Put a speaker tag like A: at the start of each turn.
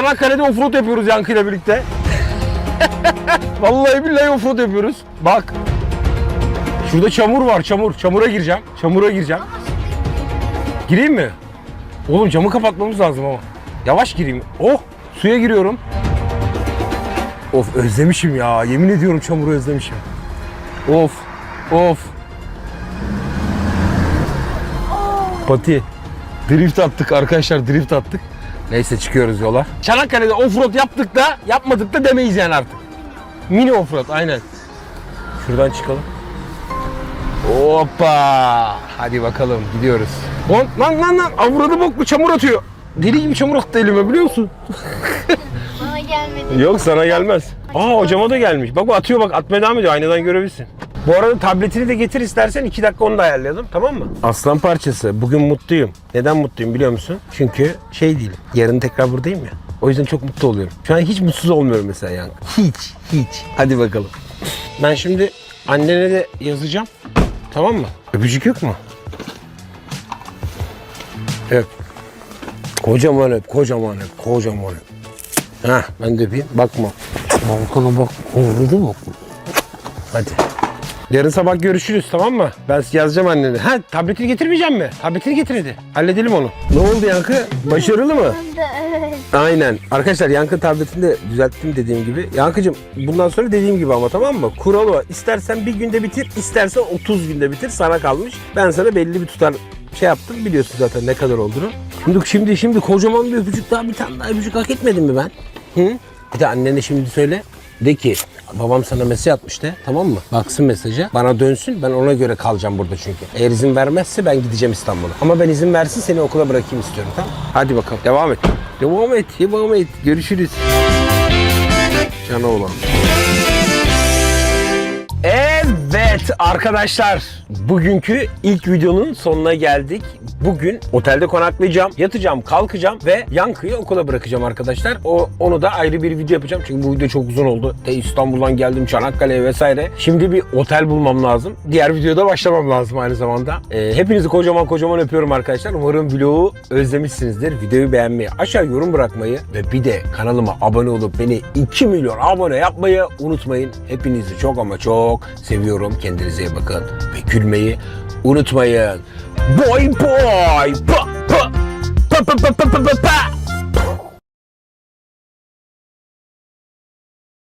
A: Çanakkale'de offroad yapıyoruz Yankı'yla birlikte. Vallahi billahi offroad yapıyoruz. Bak. Şurada çamur var çamur. Çamura gireceğim. Çamura gireceğim. Gireyim mi? Oğlum camı kapatmamız lazım ama. Yavaş gireyim. Oh suya giriyorum. Of özlemişim ya. Yemin ediyorum çamuru özlemişim. Of. Of. Pati. Drift attık arkadaşlar drift attık. Neyse çıkıyoruz yola. Çanakkale'de offroad yaptık da yapmadık da demeyiz yani artık. Mini offroad aynen. Şuradan çıkalım. Hoppa. Hadi bakalım gidiyoruz. Lan lan lan lan avradı boklu çamur atıyor. Deli gibi çamur attı elime biliyor musun?
B: Bana gelmedi.
A: Yok sana gelmez. Aa hocama da gelmiş. Bak bu atıyor bak atmaya devam ediyor. Aynadan görebilirsin. Bu arada tabletini de getir istersen 2 dakika onu da ayarlayalım tamam mı? Aslan parçası. Bugün mutluyum. Neden mutluyum biliyor musun? Çünkü şey değil. Yarın tekrar buradayım ya. O yüzden çok mutlu oluyorum. Şu an hiç mutsuz olmuyorum mesela yani. Hiç, hiç. Hadi bakalım. Ben şimdi annene de yazacağım. Tamam mı? Öpücük yok mu? Öp. Kocaman öp, kocaman öp, kocaman öp. Ha, ben de öpeyim. Bakma. Balkona bak. Oldu mu? Hadi. Yarın sabah görüşürüz tamam mı? Ben yazacağım annene. Ha tabletini getirmeyeceğim mi? Tabletini getir hadi. Halledelim onu. Ne oldu Yankı? Başarılı mı?
B: Evet.
A: Aynen. Arkadaşlar Yankı tabletini de düzelttim dediğim gibi. Yankıcığım bundan sonra dediğim gibi ama tamam mı? Kuralı o. İstersen bir günde bitir, istersen 30 günde bitir. Sana kalmış. Ben sana belli bir tutar şey yaptım. Biliyorsun zaten ne kadar olduğunu. Şimdi şimdi şimdi kocaman bir öpücük daha bir tane daha öpücük hak etmedim mi ben? Hı? Bir de annene şimdi söyle. De ki babam sana mesaj atmıştı tamam mı? Baksın mesaja bana dönsün ben ona göre kalacağım burada çünkü. Eğer izin vermezse ben gideceğim İstanbul'a. Ama ben izin versin seni okula bırakayım istiyorum tamam Hadi bakalım devam et. Devam et devam et görüşürüz. Cana olan. Evet arkadaşlar bugünkü ilk videonun sonuna geldik. Bugün otelde konaklayacağım, yatacağım, kalkacağım ve Yankı'yı okula bırakacağım arkadaşlar. O onu da ayrı bir video yapacağım çünkü bu video çok uzun oldu. De İstanbul'dan geldim Çanakkale'ye vesaire. Şimdi bir otel bulmam lazım. Diğer videoda başlamam lazım aynı zamanda. Ee, hepinizi kocaman kocaman öpüyorum arkadaşlar. Umarım vlogu özlemişsinizdir. Videoyu beğenmeyi, aşağı yorum bırakmayı ve bir de kanalıma abone olup beni 2 milyon abone yapmayı unutmayın. Hepinizi çok ama çok seviyorum. Kendinize iyi bakın ve gülmeyi unutmayın. Boy boy. Pa, pa, pa, pa, pa, pa, pa, pa.